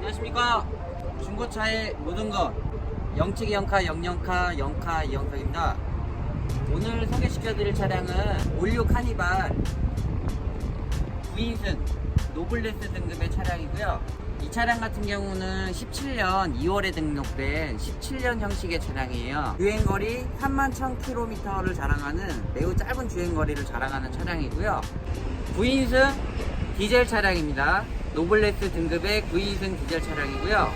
안녕하십니까. 중고차의 모든 것. 영치기 영카 영영카 영카 이영석입니다. 오늘 소개시켜드릴 차량은 올류 카니발 9인승 노블레스 등급의 차량이고요. 이 차량 같은 경우는 17년 2월에 등록된 17년 형식의 차량이에요. 주행거리 3만 1000km를 자랑하는 매우 짧은 주행거리를 자랑하는 차량이고요. 9인승 디젤 차량입니다. 노블레스 등급의 9인승 디젤 차량이고요.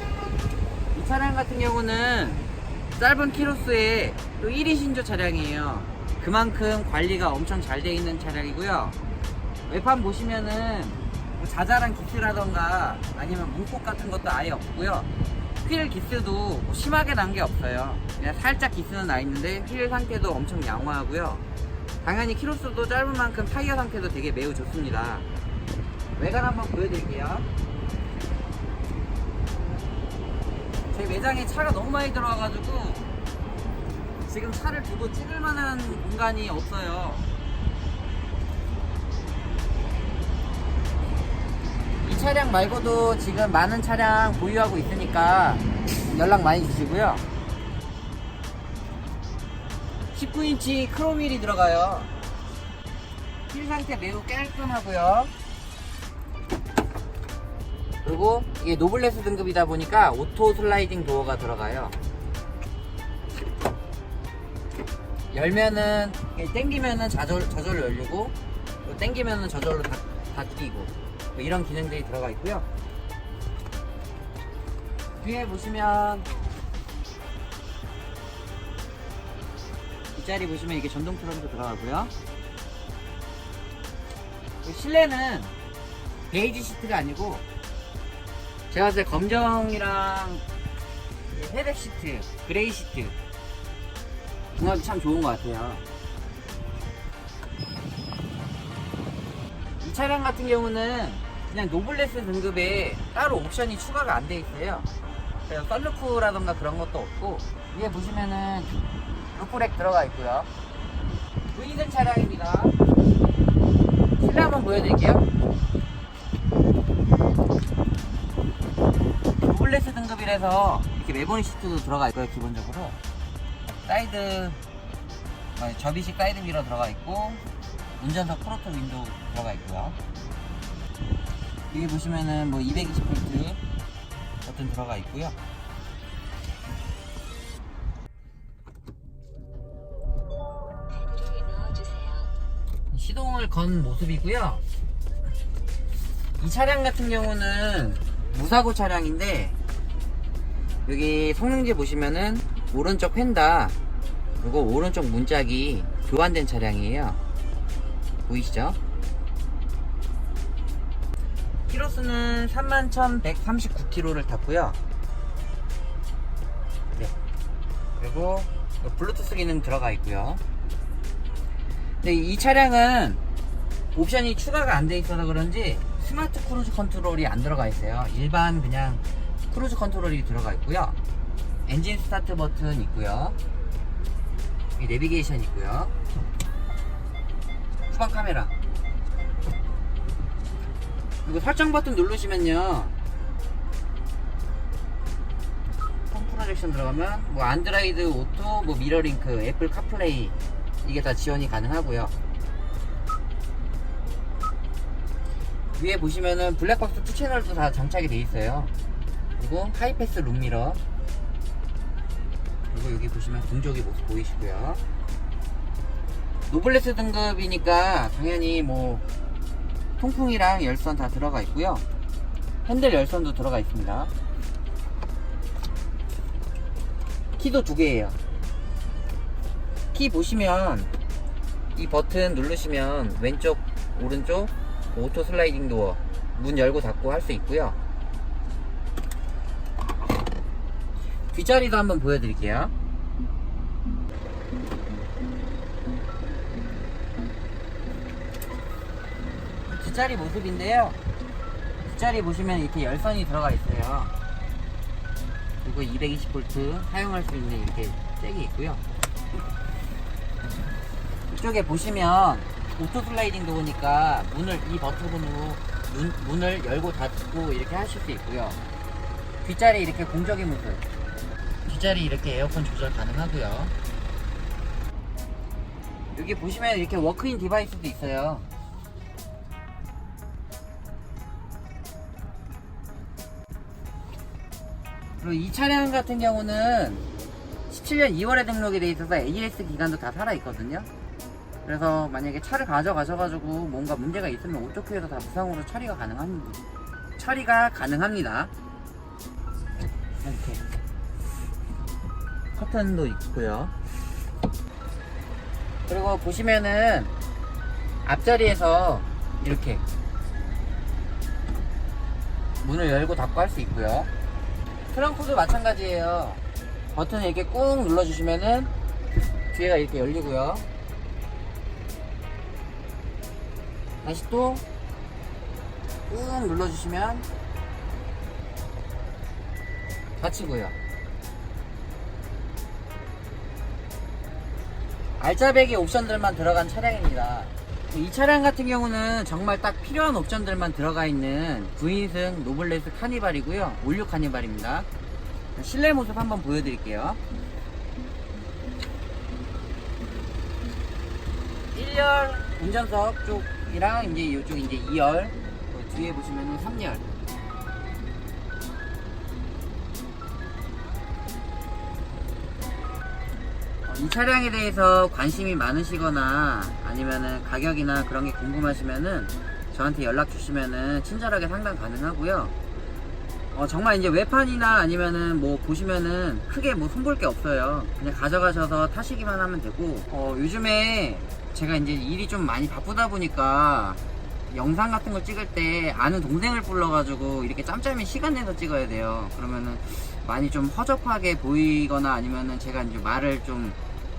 이 차량 같은 경우는 짧은 키로수에 또 1위 신조 차량이에요. 그만큼 관리가 엄청 잘 되어 있는 차량이고요. 외판 보시면은 뭐 자잘한 기스라던가 아니면 문콕 같은 것도 아예 없고요. 휠 기스도 뭐 심하게 난 게 없어요. 그냥 살짝 기스는 나 있는데 휠 상태도 엄청 양호하고요. 당연히 키로수도 짧은 만큼 타이어 상태도 되게 매우 좋습니다. 외관 한번 보여드릴게요. 저희 매장에 차가 너무 많이 들어와가지고 지금 차를 두고 찍을 만한 공간이 없어요. 이 차량 말고도 지금 많은 차량 보유하고 있으니까 연락 많이 주시고요. 19인치 크로밀이 들어가요. 휠 상태 매우 깔끔하고요. 그리고 이게 노블레스 등급이다 보니까 오토 슬라이딩 도어가 들어가요. 열면은 이렇게 당기면은 저절 저절로 열리고 또 당기면은 저절로 닫, 닫히고 뭐 이런 기능들이 들어가 있고요. 뒤에 보시면 뒷자리 보시면 이게 전동 트렁크 들어가고요. 실내는 베이지 시트가 아니고 제가 봤을 때 검정이랑 회백 시트, 그레이 시트 궁합이 참 좋은 것 같아요. 이 차량 같은 경우는 그냥 노블레스 등급에 따로 옵션이 추가가 안 돼 있어요. 그래서 썰루프라던가 그런 것도 없고 위에 보시면은 루프렉 들어가 있고요. V2등 차량입니다. 실내 한번 보여드릴게요. 노블레스 등급이라서 이렇게 메모리 시트도 들어가 있고요, 기본적으로. 사이드, 어, 접이식 사이드 미러 들어가 있고, 운전석 프로토 윈도우 들어가 있고요. 여기 보시면은 뭐 220V 버튼 들어가 있고요. 시동을 건 모습이고요. 이 차량 같은 경우는 무사고 차량인데 여기 성능지 보시면은 오른쪽 펜다 그리고 오른쪽 문짝이 교환된 차량이에요. 보이시죠? 키로수는 31,139km를 탔고요. 네. 그리고 블루투스 기능 들어가 있고요. 근데 이 차량은 옵션이 추가가 안 돼 있어서 그런지 스마트 크루즈 컨트롤이 안 들어가 있어요. 일반 그냥 크루즈 컨트롤이 들어가 있고요. 엔진 스타트 버튼 있고요. 내비게이션 있고요. 후방 카메라. 그리고 설정 버튼 누르시면요. 홈 프로젝션 들어가면 뭐 안드로이드 오토, 뭐 미러링크, 애플 카플레이 이게 다 지원이 가능하고요. 위에 보시면은 블랙박스 2 채널도 다 장착이 돼 있어요. 그리고 하이패스 룸미러. 그리고 여기 보시면 동적의 모습 보이시고요. 노블레스 등급이니까 당연히 뭐 통풍이랑 열선 다 들어가 있고요. 핸들 열선도 들어가 있습니다. 키도 두 개예요. 키 보시면 이 버튼 누르시면 왼쪽, 오른쪽 오토 슬라이딩 도어 문 열고 닫고 할 수 있고요. 뒷자리도 한번 보여드릴게요. 뒷자리 모습인데요. 뒷자리 보시면 이렇게 열선이 들어가 있어요. 그리고 220V 사용할 수 있는 이렇게 잭이 있고요. 이쪽에 보시면 오토 슬라이딩 도어니까 문을 이 버튼으로 문, 문을 열고 닫고 이렇게 하실 수 있고요. 뒷자리 이렇게 공적인 모습. 뒷자리 이렇게 에어컨 조절 가능하고요. 여기 보시면 이렇게 워크인 디바이스도 있어요. 그리고 이 차량 같은 경우는 17년 2월에 등록이 돼 있어서 AS 기간도 다 살아 있거든요. 그래서 만약에 차를 가져가셔가지고 뭔가 문제가 있으면 오토큐에서 다 무상으로 처리가 가능합니다. 처리가 가능합니다. 이렇게 커튼도 있고요. 그리고 보시면은 앞자리에서 이렇게 문을 열고 닫고 할 수 있고요. 트렁크도 마찬가지예요. 버튼을 이렇게 꾹 눌러주시면은 뒤에가 이렇게 열리고요. 다시 또 꾹 눌러주시면 닫히고요. 알짜배기 옵션들만 들어간 차량입니다. 이 차량 같은 경우는 정말 딱 필요한 옵션들만 들어가 있는 9인승 노블레스 카니발이고요. 올류 카니발입니다. 실내 모습 한번 보여드릴게요. 1열 운전석 쪽 이랑 이제 이쪽 이제 2열 그 뒤에 보시면은 3열 어, 이 차량에 대해서 관심이 많으시거나 아니면은 가격이나 그런 게 궁금하시면은 저한테 연락 주시면은 친절하게 상담 가능하고요. 어, 정말 이제 외판이나 아니면은 뭐 보시면은 크게 뭐 손볼 게 없어요. 그냥 가져가셔서 타시기만 하면 되고, 어, 요즘에 제가 이제 일이 좀 많이 바쁘다 보니까 영상 같은 거 찍을 때 아는 동생을 불러가지고 이렇게 짬짬이 시간 내서 찍어야 돼요. 그러면은 많이 좀 허접하게 보이거나 아니면은 제가 이제 말을 좀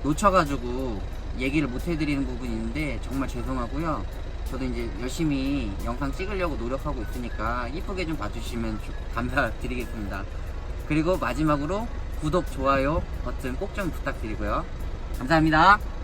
놓쳐가지고 얘기를 못 해드리는 부분이 있는데 정말 죄송하고요. 저도 이제 열심히 영상 찍으려고 노력하고 있으니까 이쁘게 좀 봐주시면 좀 감사드리겠습니다. 그리고 마지막으로 구독, 좋아요 버튼 꼭 좀 부탁드리고요. 감사합니다.